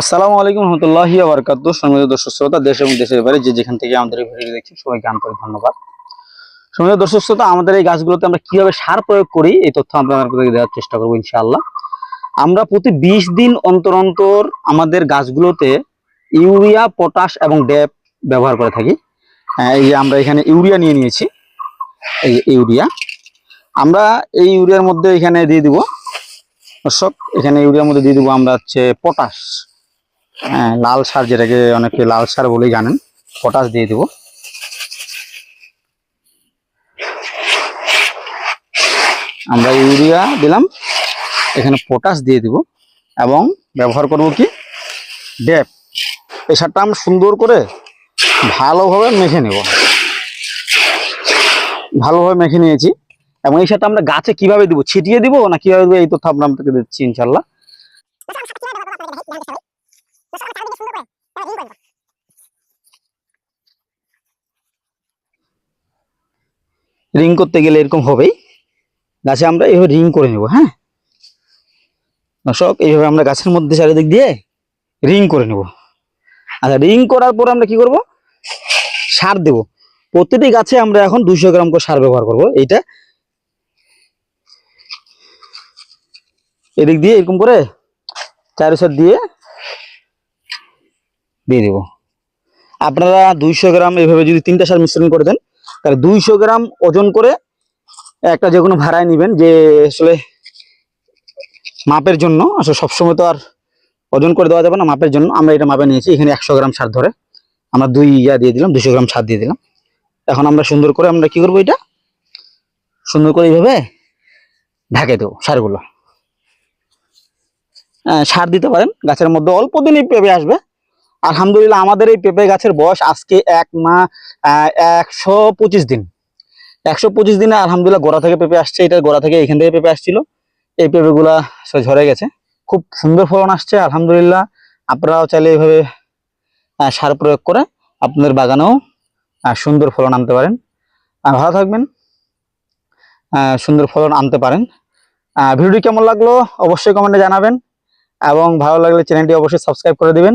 আসসালামু আলাইকুম রহমতুল্লাহি আবরকাত সম্মানিত দর্শক শ্রোতা, দেশ এবং দেশের বাইরে যে যেখান থেকে আমাদের এই ভিডিও দেখছি সবাইকে আন্তরিক ধন্যবাদ। সম্মানিত দর্শক শ্রোতা, আমাদের এই গাছগুলোতে আমরা কীভাবে সার প্রয়োগ করি, এই তথ্য আপনাদের দেওয়ার চেষ্টা করব ইনশাআল্লাহ। আমরা প্রতি বিশ দিন অন্তর অন্তর আমাদের গাছগুলোতে ইউরিয়া, পটাশ এবং ড্যাপ ব্যবহার করে থাকি। এই যে আমরা এখানে ইউরিয়া নিয়ে নিয়েছি। এই ইউরিয়া। আমরা এই ইউরিয়ার মধ্যে এখানে দিয়ে দিব। দর্শক, এখানে ইউরিয়ার মধ্যে দিয়ে দিব আমরা হচ্ছে পটাশ। লাল সার যেটাকে অনেকে লাল সার বলেই জানেন, পটাশ দিয়ে দিব। আমরা ইউরিয়া দিলাম, এখানে পটাশ দিয়ে দিব এবং ব্যবহার করব কি? ড্যাপ। এই সারটা আমরা সুন্দর করে ভালোভাবে মেখে নেব। ভালোভাবে মেখে নিয়েছি এবং এই সারটা আমরা গাছে কীভাবে দিব, ছিটিয়ে দিব না কীভাবে দেবো, এই তথ্য আপনাকে দিচ্ছি ইনশাল্লাহ রিং করতে গেলে এরকম হবেই। গাছে আমরা এইভাবে রিং করে নেব হ্যাঁ? দর্শক, এইভাবে আমরা গাছের মধ্যে চারিদিক দিয়ে রিং করে নেব। আচ্ছা রিং করার পর আমরা কি করব? সার দেব। প্রতিটি গাছে আমরা এখন দুইশো গ্রাম করে সার ব্যবহার করব। এইটা এদিক দিয়ে এরকম করে চারি সার দিয়ে দিয়ে দেব। আপনারা দুইশো গ্রাম এভাবে যদি তিনটা সার মিশ্রণ করে দেন তাহলে দুইশো গ্রাম ওজন করে একটা যে কোনো ভাড়ায় নেবেন যে আসলে মাপের জন্য। আসলে সবসময় তো আর ওজন করে দেওয়া যাবে না মাপের জন্য। আমরা এটা মাপে নিয়েছি এখানে একশো গ্রাম সার ধরে। আমরা দুই ইয়া দিয়ে দিলাম দুশো গ্রাম সার দিয়ে দিলাম। এখন আমরা সুন্দর করে আমরা কি করব এটা? সুন্দর করে এইভাবে ঢাকে দেবো সারগুলো। আহ, সার দিতে পারেন গাছের মধ্যে অল্প দিনই পেঁপে আসবে। আলহামদুলিল্লাহ আমাদের এই পেঁপে গাছের বয়স আজকে এক মা একশো পঁচিশ দিন। একশো পঁচিশ দিনে আলহামদুলিল্লাহ গোড়া থেকে পেঁপে আসছে, এটা গোড়া থেকে এখান থেকে পেঁপে আসছিল। এই পেঁপেগুলা সব ঝরে গেছে। খুব সুন্দর ফলন আসছে, আলহামদুলিল্লাহ। আপনারাও চাইলে এইভাবে সার প্রয়োগ করে আপনাদের বাগানেও সুন্দর ফলন আনতে পারেন। ভালো থাকবেন। সুন্দর ফলন আনতে পারেন। ভিডিওটি কেমন লাগল অবশ্যই কমেন্টে জানাবেন। এবং ভালো লাগলে চ্যানেলটি অবশ্যই সাবস্ক্রাইব করে দিবেন।